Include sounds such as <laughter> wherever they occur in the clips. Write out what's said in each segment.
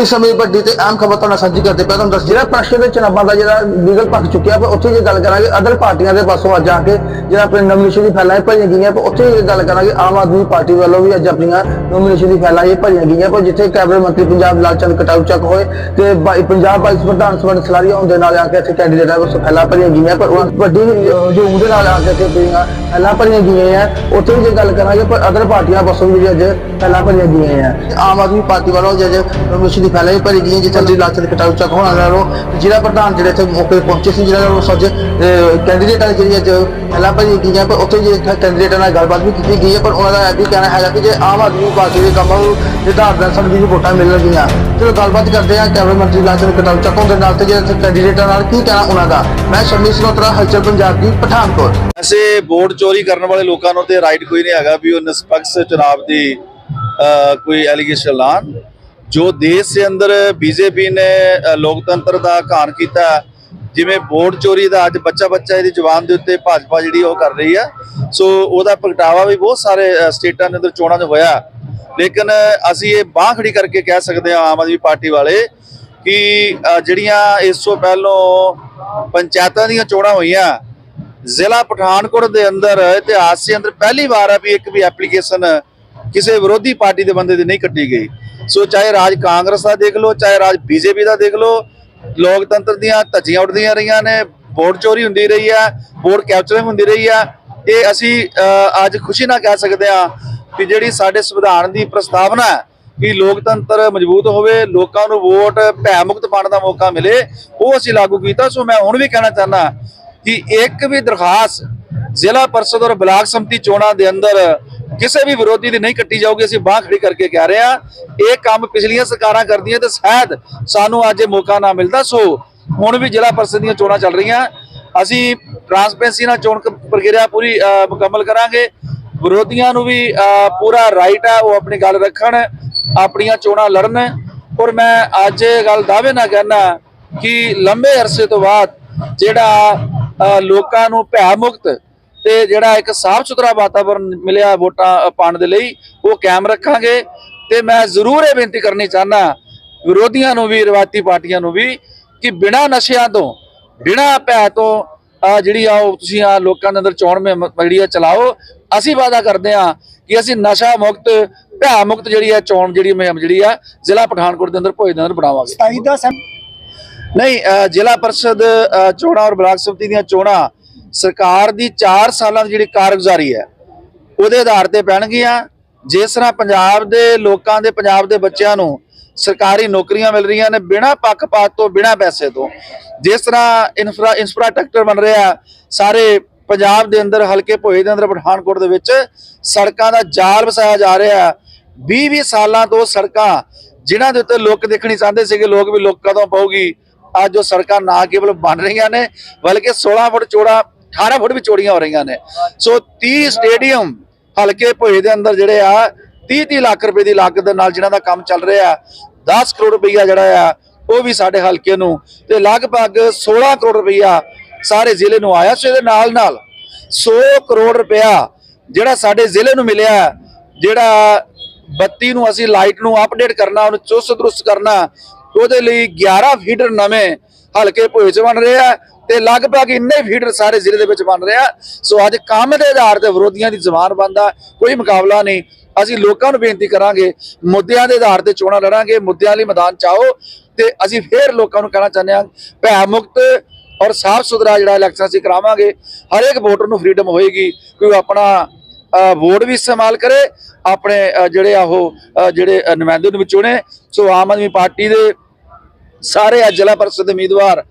ਇਸ ਸਮੇਂ ਵੱਡੀ ਤੇ ਅਹਿਮ ਖਬਰ ਤੁਹਾਨੂੰ ਸਾਂਝੀ ਕਰਦੇ ਪਿਆ। ਤੁਹਾਨੂੰ ਦੱਸ ਜਿਹੜਾ ਪ੍ਰਸ਼ਨ ਦੇ ਚੁਣਾਵਾਂ ਦਾ ਜਿਹੜਾ ਲੀਗਲ ਪੱਖ ਚੁੱਕਿਆ ਪਰ ਉੱਥੇ ਜੇ ਗੱਲ ਕਰਾਂਗੇ ਅਦਰ ਪਾਰਟੀਆਂ ਦੇ ਪਾਸੋਂ ਅੱਜ ਆ ਕੇ ਜਿਹੜਾ ਆਪਣੇ ਨੋਮੀਨੇਸ਼ਨ ਦੀ ਫਾਈਲਾਂ ਭਰੀਆਂ ਗਈਆਂ ਪਰ ਉੱਥੇ ਜੇ ਗੱਲ ਕਰਾਂਗੇ ਆਮ ਆਦਮੀ ਪਾਰਟੀ ਵੱਲੋਂ ਵੀ ਅੱਜ ਆਪਣੀਆਂ ਨੋਮੀਨੇਸ਼ਨ ਦੀ ਫਾਈਲਾਂ ਇਹ ਭਰੀਆਂ ਗਈਆਂ। ਪਰ ਜਿੱਥੇ ਕੈਬਨਿਟ ਮੰਤਰੀ ਪੰਜਾਬ ਲਾਲਚੰਦ ਕਟਾਊ ਚੱਕ ਹੋਏ ਤੇ ਪੰਜਾਬ ਵਾਈਸ ਪ੍ਰਧਾਨ ਸਵਰਨ ਸਲਾਰੀਆ ਹੁੰਦੇ ਨਾਲ ਆ ਕੇ ਇੱਥੇ ਕੈਂਡੀਡੇਟਾਂ ਵੱਲੋਂ ਫਾਈਲਾਂ ਭਰੀਆਂ ਗਈਆਂ ਪਰ ਵੱਡੀ ਅਹ, ਜੋ ਉਹਦੇ ਨਾਲ ਆ ਕੇ ਇੱਥੇ ਭਰੀਆਂ ਫਾਈਲਾਂ ਭਰੀਆਂ ਗਈਆਂ ਆ। ਉੱਥੇ ਵੀ ਜੇ ਗੱਲ ਕਰਾਂਗੇ ਪਰ ਅਦਰ ਪਾਰਟੀਆਂ ਪਾਸੋਂ ਵੀ ਅੱਜ ਫਾਈਲਾਂ ਭਰੀਆਂ ਗਈਆਂ ਆ। ਤੇ ਆਮ ਆਦਮੀ ਪਾਰਟੀ ਵੱਲੋਂ ਜਦ ਨੋਮੀਨੇਸ਼ਨ ਦੀ ਫਾਈਲਾਂ ਭਰੀ ਗਈਆਂ ਜਿੱਥੇ ਜੀ ਲਾਲਚੰਦ ਕਟਾਊ ਚੱਕ ਹੋਣਾ ਨਾਲੋਂ ਜ਼ਿਲ੍ਹਾ ਪ੍ਰਧਾਨ ਜਿਹੜੇ ਇੱਥੇ ਮੌਕੇ ਪਹੁੰਚੇ ਸੀ ਜਿਹੜਾ ਉਹ ਸੱਜ ਕੈਂਡੀਡੇਟਾਂ ਜਿਹੜੀ ਅੱਜ ਫਾਈਲਾਂ ਭਰੀਆਂ ਗਈਆਂ, ਪਰ ਉੱਥੇ ਜੇ ਕੈਂਡੀਡੇਟਾਂ ਨਾਲ ਗੱਲਬਾਤ ਵੀ ਕੀਤੀ ਗਈ ਹੈ, ਪਰ ਉਹਨਾਂ ਦਾ ਇਹ ਵੀ ਕਹਿਣਾ ਹੈਗਾ ਕਿ ਜੇ ਆਮ ਆਦਮੀ ਪਾਰਟੀ ਦੇ ਕੰਮਾਂ ਨੂੰ ਨਿਰਧਾਰਤ ਦਰਸ਼ਨ ਦੀ ਵੋਟਾਂ ਮਿਲਣਗੀਆਂ ਚਲੋ ਗੱਲਬਾਤ ਕਰਦੇ ਹਾਂ, ਕੈਬਨਿਟ ਮੰਤਰੀ ਲਾਲਚੰਦ ਕਟਾਊ ਚੱਕ ਦੇ ਨਾਲ ਤੇ ਜਿਹੜੇ ਕੈਂਡੀਡੇਟਾਂ ਨਾਲ ਕੀ ਕਹਿਣਾ ਉਹਨਾਂ ਦਾ। ਮੈਂ ਸ਼ਮੀ ਸਨੋਤਰਾ ਹਲਚਲ ਪੰਜਾਬ ਦੀ, ਪਠਾਨਕੋਟ। ਐਸੇ ਵੋਟ ਚੋਰੀ ਕਰਨ ਵਾਲੇ ਲੋਕਾਂ ਨੂੰ ਤੇ ਰਾਈਟ ਕੋਈ ਨਹੀਂ ਹੈਗਾ ਵੀ ਉਹ ਨਿਸ਼ਪਕਸ਼ ਚੁਣਾਵ ਦੀ ਕੋਈ ਐਲੀਗੇਸ਼ਨ ਲਾਣ ਜੋ ਦੇਸ਼ ਦੇ ਅੰਦਰ ਬੀਜੇਪੀ ਨੇ ਲੋਕਤੰਤਰ ਦਾ ਘਾਣ ਕੀਤਾ, ਜਿਵੇਂ ਵੋਟ ਚੋਰੀ ਦਾ ਅੱਜ ਬੱਚਾ ਬੱਚਾ ਇਹਦੀ ਜ਼ੁਬਾਨ ਦੇ ਉੱਤੇ ਭਾਜਪਾ ਜਿਹੜੀ ਉਹ ਕਰ ਰਹੀ ਹੈ ਸੋ ਉਹਦਾ ਪ੍ਰਗਟਾਵਾ ਵੀ ਬਹੁਤ ਸਾਰੇ ਸਟੇਟਾਂ ਦੇ ਅੰਦਰ ਚੋਣਾਂ 'ਚ ਹੋਇਆ। ਲੇਕਿਨ ਅਸੀਂ ਇਹ ਬਾਂਹ ਖੜੀ ਕਰਕੇ ਕਹਿ ਸਕਦੇ ਹਾਂ ਆਮ ਆਦਮੀ ਪਾਰਟੀ ਵਾਲੇ ਕਿ ਜਿਹੜੀਆਂ ਇਸ ਤੋਂ ਪਹਿਲੋਂ ਪੰਚਾਇਤਾਂ ਦੀਆਂ ਚੋਣਾਂ ਹੋਈਆਂ, ਜ਼ਿਲ੍ਹਾ ਪਠਾਨਕੋਟ ਦੇ ਅੰਦਰ, ਇਤਿਹਾਸ ਦੇ ਅੰਦਰ ਪਹਿਲੀ ਵਾਰ ਹੈ ਵੀ ਇੱਕ ਵੀ ਐਪਲੀਕੇਸ਼ਨ ਕਿਸੇ ਵਿਰੋਧੀ ਪਾਰਟੀ ਦੇ ਬੰਦੇ ਦੀ ਨਹੀਂ ਕੱਟੀ ਗਈ। ਸੋ ਚਾਹੇ ਰਾਜ ਕਾਂਗਰਸ ਦਾ ਦੇਖ ਲਓ, ਚਾਹੇ ਰਾਜ ਬੀਜੇਪੀ ਦਾ ਦੇਖ ਲਓ, ਲੋਕਤੰਤਰ ਦੀਆਂ ਧੱਜੀਆਂ ਉੱਡਦੀਆਂ ਰਹੀਆਂ ਨੇ, ਵੋਟ ਚੋਰੀ ਹੁੰਦੀ ਰਹੀ ਹੈ, ਵੋਟ ਕੈਪਚਰਿੰਗ ਹੁੰਦੀ ਰਹੀ ਹੈ। ਇਹ ਅਸੀਂ ਅੱਜ ਖੁਸ਼ੀ ਨਾਲ ਕਹਿ ਸਕਦੇ ਹਾਂ ਕਿ ਜਿਹੜੀ ਸਾਡੇ ਸੰਵਿਧਾਨ ਦੀ ਪ੍ਰਸਤਾਵਨਾ ਹੈ ਕਿ ਲੋਕਤੰਤਰ ਮਜ਼ਬੂਤ ਹੋਵੇ, ਲੋਕਾਂ ਨੂੰ ਵੋਟ ਭੈ ਮੁਕਤ ਪਾਉਣ ਦਾ ਮੌਕਾ ਮਿਲੇ, ਉਹ ਅਸੀਂ ਲਾਗੂ ਕੀਤਾ। ਸੋ ਮੈਂ ਹੁਣ ਵੀ ਕਹਿਣਾ ਚਾਹੁੰਦਾ ਕਿ ਇੱਕ ਵੀ ਦਰਖਾਸਤ ਜ਼ਿਲ੍ਹਾ ਪਰਿਸ਼ਦ ਔਰ ਬਲਾਕ ਸੰਮਤੀ ਚੋਣਾਂ ਦੇ ਅੰਦਰ ਕਿਸੇ ਵੀ ਵਿਰੋਧੀ ਦੀ ਨਹੀਂ ਕੱਟੀ ਜਾਊਗੀ, ਅਸੀਂ ਬਾਂਹ ਖੜੀ ਕਰਕੇ ਕਹਿ ਰਹੇ ਹਾਂ, ਇਹ ਕੰਮ ਪਿਛਲੀਆਂ ਸਰਕਾਰਾਂ ਕਰਦੀਆਂ ਤੇ ਸ਼ਾਇਦ ਸਾਨੂੰ ਅੱਜ ਇਹ ਮੌਕਾ ਨਾ ਮਿਲਦਾ। ਸੋ ਹੁਣ ਵੀ ਜ਼ਿਲ੍ਹਾ ਪਰਿਸ਼ਦ ਦੀਆਂ ਚੋਣਾਂ ਚੱਲ ਰਹੀਆਂ। ਅਸੀਂ ਟਰਾਂਸਪੇਰੈਂਸੀ ਨਾਲ ਚੋਣ ਪ੍ਰਕਿਰਿਆ ਪੂਰੀ ਮੁਕੰਮਲ ਕਰਾਂਗੇ। ਵਿਰੋਧੀਆਂ ਨੂੰ ਵੀ ਪੂਰਾ ਰਾਈਟ ਹੈ, ਉਹ ਆਪਣੀ ਗੱਲ ਰੱਖਣ, ਆਪਣੀਆਂ ਚੋਣਾਂ ਲੜਨ। ਔਰ ਮੈਂ ਅੱਜ ਇਹ ਗੱਲ ਦਾਅਵੇ ਨਾਲ ਕਹਿਣਾ ਕਿ ਲੰਬੇ ਅਰਸੇ ਤੋਂ ਬਾਅਦ ਜਿਹੜਾ ਲੋਕਾਂ ਨੂੰ ਭੈ ਮੁਕਤ ਤੇ ਜਿਹੜਾ ਇੱਕ ਸਾਫ਼ ਸੁਥਰਾ ਵਾਤਾਵਰਣ ਮਿਲਿਆ ਵੋਟਾਂ ਅ, ਪਾਉਣ ਦੇ ਲਈ ਉਹ ਕਾਇਮ ਰੱਖਾਂਗੇ। ਤੇ ਮੈਂ ਜ਼ਰੂਰ ਇਹ ਬੇਨਤੀ ਕਰਨੀ ਚਾਹਨਾ ਵਿਰੋਧੀਆਂ ਨੂੰ ਵੀ ਰਵਾਇਤੀ ਪਾਰਟੀਆਂ ਨੂੰ ਵੀ ਕਿ ਬਿਨਾਂ ਨਸ਼ਿਆਂ ਤੋਂ ਬਿਨਾਂ ਭੈ ਤੋਂ ਆ ਜਿਹੜੀ ਆ ਉਹ ਤੁਸੀਂ ਆ ਲੋਕਾਂ ਦੇ ਅੰਦਰ ਚੋਣ ਮੁਹਿੰਮ ਜਿਹੜੀ ਆ ਚਲਾਓ। ਅਸੀਂ ਵਾਅਦਾ ਕਰਦੇ ਆ ਕਿ ਅਸੀਂ ਨਸ਼ਾ ਮੁਕਤ ਭੈ ਮੁਕਤ ਜਿਹੜੀ ਆ ਚੋਣ ਜਿਹੜੀ ਮੁਹਿੰਮ ਜਿਹੜੀ ਆ ਜ਼ਿਲ੍ਹਾ ਪਠਾਨਕੋਟ ਦੇ ਅੰਦਰ ਭੋਜ ਦੇ ਅੰਦਰ ਬਣਾਵਾਂਗੇ। 27 ਦਾ ਸਮ- ਨਹੀਂ ਜ਼ਿਲ੍ਹਾ ਪਰਿਸ਼ਦ ਚੋਣਾਂ ਔਰ ਬਲਾਕ ਸਮਿਤੀ ਦੀਆਂ ਚੋਣਾਂ ਸਰਕਾਰ ਦੀ 4 ਸਾਲਾਂ ਦੀ ਜਿਹੜੀ ਕਾਰਗੁਜ਼ਾਰੀ ਹੈ, ਉਹਦੇ ਆਧਾਰ ਤੇ ਪੈਣਗੀਆਂ। ਜਿਸ ਤਰ੍ਹਾਂ ਪੰਜਾਬ ਦੇ ਲੋਕਾਂ ਦੇ, ਪੰਜਾਬ ਦੇ ਬੱਚਿਆਂ ਨੂੰ ਸਰਕਾਰੀ ਨੌਕਰੀਆਂ ਮਿਲ ਰਹੀਆਂ ਨੇ ਬਿਨਾਂ ਪੱਖਪਾਤ ਤੋਂ, ਬਿਨਾਂ ਪੈਸੇ ਤੋਂ। ਜਿਸ ਤਰ੍ਹਾਂ ਇਨਫਰਾ ਇਨਫਰਾਸਟ੍ਰਕਚਰ ਬਣ ਰਿਹਾ, ਸਾਰੇ ਪੰਜਾਬ ਦੇ ਅੰਦਰ, ਹਲਕੇ ਭੋਏ ਦੇ ਅੰਦਰ, ਪਠਾਨਕੋਟ ਦੇ ਵਿੱਚ ਸੜਕਾਂ ਦਾ ਜਾਲ ਵਸਾਇਆ ਜਾ ਰਿਹਾ। 20-20 ਸਾਲਾਂ ਤੋਂ ਸੜਕਾਂ ਜਿਨ੍ਹਾਂ ਦੇ ਉੱਤੇ ਲੋਕ ਦੇਖਣੀ ਚਾਹੁੰਦੇ ਸੀਗੇ, ਲੋਕ ਵੀ ਲੋਕ ਕਦੋਂ ਪਾਉਗੀ ਅੱਜ ਉਹ ਸੜਕਾਂ ਨਾ ਕੇਵਲ ਬਣ ਰਹੀਆਂ ਨੇ, ਬਲਕਿ 16 ਫੁੱਟ ਚੌੜਾ 18 ਫੁੱਟ ਵੀ ਚੌੜੀਆਂ ਹੋ ਰਹੀਆਂ ਨੇ। ਸੋ 30 ਸਟੇਡੀਅਮ ਹਲਕੇ ਭੋਏ ਦੇ ਅੰਦਰ ਜਿਹੜੇ ਆ 30 30 ਲੱਖ ਰੁਪਏ ਦੀ ਲਾਗਤ ਦੇ ਨਾਲ ਜਿਨ੍ਹਾਂ ਦਾ ਕੰਮ ਚੱਲ ਰਿਹਾ 10 ਕਰੋੜ ਰੁਪਈਆ ਜਿਹੜਾ ਆ, ਉਹ ਵੀ ਸਾਡੇ ਹਲਕੇ ਨੂੰ ਤੇ ਲਗਭਗ 16 ਕਰੋੜ ਰੁਪਈਆ ਸਾਰੇ ਜ਼ਿਲ੍ਹੇ ਨੂੰ ਆਇਆ। ਸੋ ਇਹਦੇ ਨਾਲ ਨਾਲ 100 ਕਰੋੜ ਰੁਪਇਆ ਜਿਹੜਾ ਸਾਡੇ ਜ਼ਿਲ੍ਹੇ ਨੂੰ ਮਿਲਿਆ, ਜਿਹੜਾ ਬੱਤੀ ਨੂੰ ਅਸੀਂ ਲਾਈਟ ਨੂੰ ਅਪਡੇਟ ਕਰਨਾ, ਉਹਨੂੰ ਚੁਸਤ ਦਰੁਸਤ ਕਰਨਾ, ਉਹਦੇ ਲਈ 11 ਫੀਡਰ ਨਵੇਂ ਹਲਕੇ ਭੋਏ ਚ ਬਣ ਰਹੇ ਆ। ਤੇ ਲਗਭਗ ਇੰਨੇ ਫੀਡਰ ਸਾਰੇ ਜ਼ਿਲ੍ਹੇ ਦੇ ਵਿੱਚ ਬਣ ਰਿਹਾ। ਸੋ ਅੱਜ ਕੰਮ ਦੇ ਆਧਾਰ ਤੇ ਵਿਰੋਧੀਆਂ ਦੀ ਜ਼ਬਾਨ ਬੰਦਾ ਕੋਈ ਮੁਕਾਬਲਾ ਨਹੀਂ। ਅਸੀਂ ਲੋਕਾਂ ਨੂੰ ਬੇਨਤੀ ਕਰਾਂਗੇ, ਮੁੱਦਿਆਂ ਦੇ ਆਧਾਰ ਤੇ ਚੋਣਾਂ ਲੜਾਂਗੇ, ਮੁੱਦਿਆਂ ਲਈ ਮੈਦਾਨ ਚ ਆਓ ਤੇ ਅਸੀਂ ਫੇਰ ਲੋਕਾਂ ਨੂੰ ਕਹਿਣਾ ਚਾਹੁੰਦੇ ਹਾਂ, ਭੈ ਮੁਕਤ ਔਰ ਸਾਫ਼ ਸੁਥਰਾ ਜਿਹੜਾ ਇਲੈਕਸ਼ਨ ਅਸੀਂ ਕਰਾਵਾਂਗੇ। ਹਰੇਕ ਵੋਟਰ ਨੂੰ ਫਰੀडम ਹੋਏਗੀ ਕਿ ਉਹ ਆਪਣਾ ਵੋਟ ਵੀ ਇਸਤੇਮਾਲ ਕਰੇ, ਆਪਣੇ ਜਿਹੜੇ ਆ ਉਹ ਜਿਹੜੇ ਨੁਮਾਇੰਦੇ ਨੂੰ ਵੀ ਚੁਣੇ। ਸੋ ਆਮ ਆਦਮੀ ਪਾਰਟੀ ਦੇ ਸਾਰੇ ਅੱਜ ਜ਼ਿਲ੍ਹਾ ਪਰਿਸ਼ਦ ਦੇ ਉਮੀਦਵਾਰ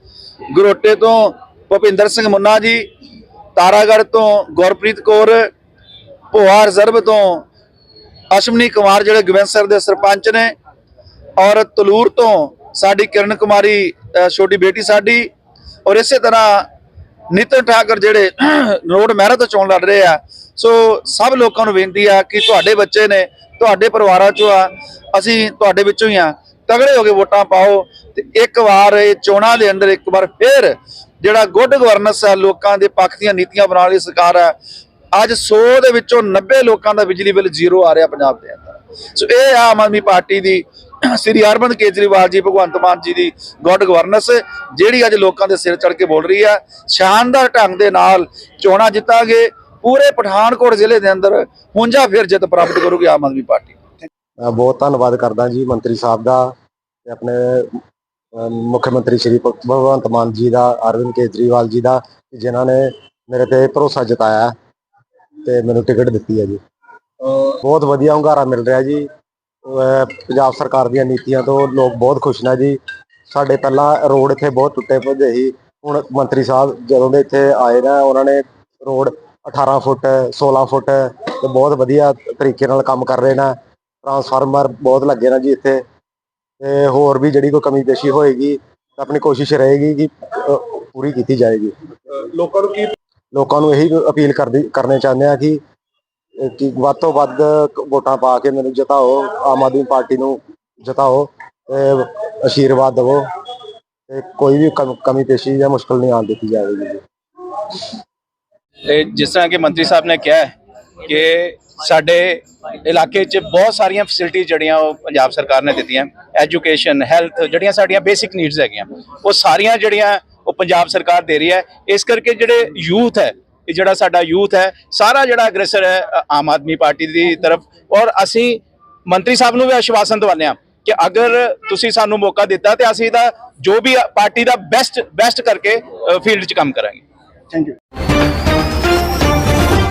ਗਰੋਟੇ ਤੋਂ ਭੁਪਿੰਦਰ ਸਿੰਘ ਮੁੰਨਾ ਜੀ, ਤਾਰਾਗੜ੍ਹ ਤੋਂ ਗੁਰਪ੍ਰੀਤ ਕੌਰ ਭੋਆ ਰਿਜ਼ਰਵ ਤੋਂ ਅਸ਼ਮਨੀ ਕੁਮਾਰ ਜਿਹੜੇ ਗਵੈਂਸਰ ਦੇ ਸਰਪੰਚ ਨੇ, ਔਰ ਤਲੂਰ ਤੋਂ ਸਾਡੀ ਕਿਰਨ ਕੁਮਾਰੀ ਛੋਟੀ ਬੇਟੀ ਸਾਡੀ, ਔਰ ਇਸੇ ਤਰ੍ਹਾਂ ਨਿਤਨ ਠਾਕਰ ਜਿਹੜੇ <clears throat> ਰੋਡ ਮਹਿਰਾ ਤੋਂ ਚੋਣ ਲੜ ਰਹੇ ਆ। ਸੋ ਸਭ ਲੋਕਾਂ ਨੂੰ ਬੇਨਤੀ ਆ ਕਿ ਤੁਹਾਡੇ ਬੱਚੇ ਨੇ, ਤੁਹਾਡੇ ਪਰਿਵਾਰਾਂ ਚੋਂ ਆ, ਅਸੀਂ ਤੁਹਾਡੇ ਵਿੱਚੋਂ ਹੀ ਆ। ਤਗੜੇ ਹੋ ਕੇ ਵੋਟਾਂ ਪਾਓ ਤੇ ਇੱਕ ਵਾਰ ਇਹ ਚੋਣਾਂ ਦੇ ਅੰਦਰ ਇੱਕ ਵਾਰ ਫੇਰ ਜਿਹੜਾ ਗੁੱਡ ਗਵਰਨੈਂਸ ਹੈ, ਲੋਕਾਂ ਦੇ ਪੱਖ ਦੀਆਂ ਨੀਤੀਆਂ ਬਣਾਉਣ ਵਾਲੀ ਸਰਕਾਰ ਹੈ, ਅੱਜ 100 ਦੇ ਵਿੱਚੋਂ 90 ਲੋਕਾਂ ਦਾ ਬਿਜਲੀ ਬਿੱਲ ਜ਼ੀਰੋ ਆ ਰਿਹਾ ਪੰਜਾਬ ਦੇ ਅੰਦਰ। ਸੋ ਇਹ ਆ ਆਮ ਆਦਮੀ ਪਾਰਟੀ ਦੀ, ਸ੍ਰੀ ਅਰਵਿੰਦ ਕੇਜਰੀਵਾਲ ਜੀ, ਭਗਵੰਤ ਮਾਨ ਜੀ ਦੀ ਗੁੱਡ ਗਵਰਨੈਂਸ ਜਿਹੜੀ ਅੱਜ ਲੋਕਾਂ ਦੇ ਸਿਰ ਚੜ ਕੇ ਬੋਲ ਰਹੀ ਹੈ, ਸ਼ਾਨਦਾਰ ਢੰਗ ਦੇ ਨਾਲ ਚੋਣਾਂ ਜਿੱਤਾਂਗੇ, ਪੂਰੇ ਪਠਾਨਕੋਟ ਜ਼ਿਲ੍ਹੇ ਦੇ ਅੰਦਰ ਹੁੰਜਾ ਫਿਰ ਜਿੱਤ ਪ੍ਰਾਪਤ ਕਰੂਗੀ ਆਮ ਆਦਮੀ ਪਾਰਟੀ। ਬਹੁਤ ਧੰਨਵਾਦ ਕਰਦਾ ਜੀ ਮੰਤਰੀ ਸਾਹਿਬ ਦਾ ਤੇ ਆਪਣੇ ਮੁੱਖ ਮੰਤਰੀ ਸ਼੍ਰੀ ਭਗਵੰਤ ਮਾਨ ਜੀ ਦਾ, ਅਰਵਿੰਦ ਕੇਜਰੀਵਾਲ ਜੀ ਦਾ ਕਿ ਜਿਨ੍ਹਾਂ ਨੇ ਮੇਰੇ ਤੇ ਭਰੋਸਾ ਜਤਾਇਆ ਤੇ ਮੈਨੂੰ ਟਿਕਟ ਦਿੱਤੀ ਹੈ ਜੀ। ਬਹੁਤ ਵਧੀਆ ਹੁੰਗਾਰਾ ਮਿਲ ਰਿਹਾ ਜੀ। ਪੰਜਾਬ ਸਰਕਾਰ ਦੀਆਂ ਨੀਤੀਆਂ ਤੋਂ ਲੋਕ ਬਹੁਤ ਖੁਸ਼ ਨੇ ਜੀ। ਸਾਡੇ ਪਹਿਲਾਂ ਰੋਡ ਇੱਥੇ ਬਹੁਤ ਟੁੱਟੇ ਭੱਜੇ ਸੀ। ਹੁਣ ਮੰਤਰੀ ਸਾਹਿਬ ਜਦੋਂ ਦੇ ਇੱਥੇ ਆਏ ਨੇ, ਉਹਨਾਂ ਨੇ ਰੋਡ 18 ਫੁੱਟ 16 ਫੁੱਟ ਤੇ ਬਹੁਤ ਵਧੀਆ ਤਰੀਕੇ ਨਾਲ ਕੰਮ ਕਰ ਰਹੇ ਨੇ। ਟਰਾਂਸਫਾਰਮਰ ਬਹੁਤ ਲੱਗੇ ਨੇ ਜੀ ਇੱਥੇ। ਤੇ ਹੋਰ ਵੀ ਜਿਹੜੀ ਕੋਈ ਕਮੀ ਪੇਸ਼ੀ ਹੋਏਗੀ ਤਾਂ ਆਪਣੀ ਕੋਸ਼ਿਸ਼ ਰਹੇਗੀ ਕਿ ਅ, ਪੂਰੀ ਕੀਤੀ ਜਾਏਗੀ। ਲੋਕਾਂ ਨੂੰ ਕੀ ਲੋਕਾਂ ਨੂੰ ਇਹੀ ਅਪੀਲ ਕਰਦੀ ਕਰਨੇ ਚਾਹੁੰਦੇ ਆ ਕਿ ਕਿ ਵੱਧ ਤੋਂ ਵੱਧ ਵੋਟਾਂ ਪਾ ਕੇ ਮੈਨੂੰ ਜਿਤਾਓ ਆਮ ਆਦਮੀ ਪਾਰਟੀ ਨੂੰ ਜਿਤਾਓ ਤੇ ਆਸ਼ੀਰਵਾਦ ਦਿਵੋ ਤੇ ਕੋਈ ਵੀ ਕਮ- ਕਮੀ ਪੇਸ਼ੀ ਜਾਂ ਮੁਸ਼ਕਲ ਨਹੀਂ ਆਉਣ ਦਿੱਤੀ ਜਾਵੇਗੀ ਜੀ। ਤੇ ਜਿਸ ਤਰ੍ਹਾਂ ਕਿ ਮੰਤਰੀ ਸਾਹਿਬ ਨੇ ਕਿਹਾ ਹੈ ਕਿ ਸਾਡੇ ਇਲਾਕੇ 'ਚ ਬਹੁਤ ਸਾਰੀਆਂ ਫੈਸਿਲਿਟੀ ਜਿਹੜੀਆਂ ਉਹ ਪੰਜਾਬ ਸਰਕਾਰ ਨੇ ਦਿੱਤੀਆਂ ਐਜੂਕੇਸ਼ਨ ਹੈਲਥ ਜਿਹੜੀਆਂ ਸਾਡੀਆਂ ਬੇਸਿਕ ਨੀਡਸ ਹੈਗੀਆਂ, ਉਹ ਸਾਰੀਆਂ ਜਿਹੜੀਆਂ ਉਹ ਪੰਜਾਬ ਸਰਕਾਰ ਦੇ ਰਹੀ ਹੈ। ਇਸ ਕਰਕੇ ਜਿਹੜੇ ਯੂਥ ਹੈ, ਇਹ ਜਿਹੜਾ ਸਾਡਾ ਯੂਥ ਹੈ, ਸਾਰਾ ਜਿਹੜਾ ਅਗਰਸਰ ਹੈ ਆਮ ਆਦਮੀ ਪਾਰਟੀ ਦੀ ਤਰਫ, ਔਰ ਅਸੀਂ ਮੰਤਰੀ ਸਾਹਿਬ ਨੂੰ ਵੀ ਆਸ਼ਵਾਸਨ ਦਿਵਾਉਂਦੇ ਹਾਂ ਕਿ ਅਗਰ ਤੁਸੀਂ ਸਾਨੂੰ ਮੌਕਾ ਦਿੱਤਾ ਤੇ ਅਸੀਂ ਦਾ ਜੋ ਵੀ ਪਾਰਟੀ ਦਾ ਬੈਸਟ ਬੈਸਟ ਕਰਕੇ ਫੀਲਡ 'ਚ ਕੰਮ ਕਰਾਂਗੇ। Thank you